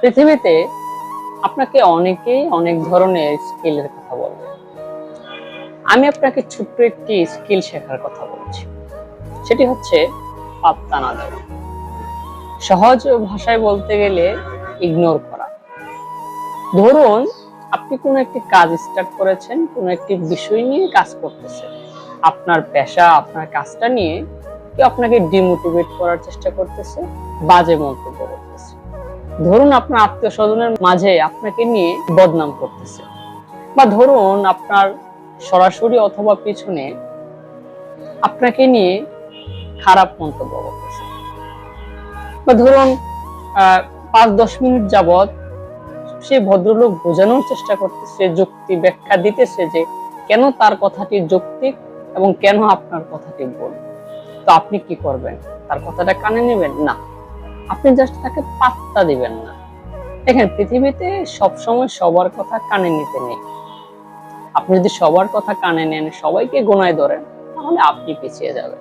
পৃথিবীতে আপনাকে অনেকেই অনেক ধরনের স্কিলের কথা বলবে। আমি আপনাকে ছোট্ট একটি স্কিল শেখার কথা বলছি। সেটি হচ্ছে পাত্তা না দেওয়া। সহজ ভাষায় বলতে গেলে ইগনোর করা। ধরুন, আপনি কোনো একটি কাজ স্টার্ট করেছেন, কোনো একটি বিষয় নিয়ে কাজ করতেছেন। আপনার পেশা, আপনার কাজটা নিয়ে কেউ আপনাকে ডিমোটিভেট করার চেষ্টা করতেছে। বাজে মন্তব্য। ধরুন আপনার আত্মীয় স্বজনের মাঝে আপনাকে নিয়ে বদনাম করতেছে, বা ধরুন আপনার সরাসরি অথবা পিছনে আপনাকে নিয়ে খারাপ মন্তব্য করতেছে। বা ধরুন পাঁচ দশ মিনিট যাবত সে ভদ্রলোক বোঝানোর চেষ্টা করতেছে, যুক্তি ব্যাখ্যা দিতেছে যে কেন তার কথাটি যৌক্তিক এবং কেন আপনার কথাটি ভুল। তো আপনি কি করবেন? তার কথাটা কানে নেবেন? না। আপনি জাস্ট তাকে পাত্তা দিবেন না। দেখেন, পৃথিবীতে সবসময় সবার কথা কানে নিতে নেই। আপনি যদি সবার কথা কানে নেন, সবাইকে গোনায় ধরেন, তাহলে আপনি পিছিয়ে যাবেন।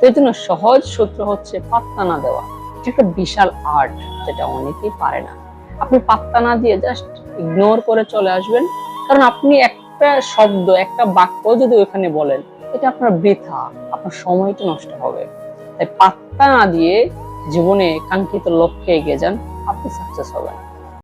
তো এই জন্য সহজ সূত্র হচ্ছে পাত্তা না দেওয়া। এটা একটা বিশাল আর্ট যেটা অনেকেই পারে না। আপনি পাত্তা না দিয়ে জাস্ট ইগনোর করে চলে আসবেন। কারণ আপনি একটা শব্দ, একটা বাক্য যদি ওখানে বলেন, এটা আপনার বৃথা, আপনার সময়টা নষ্ট হবে। তাই পাত্তা না দিয়ে জীবনে কাঙ্ক্ষিত লক্ষ্যে এগিয়ে যান আপনি সাকসেস হবেন।